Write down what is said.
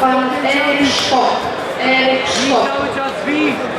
Pan Eryk Szkop. Eryk Szkop.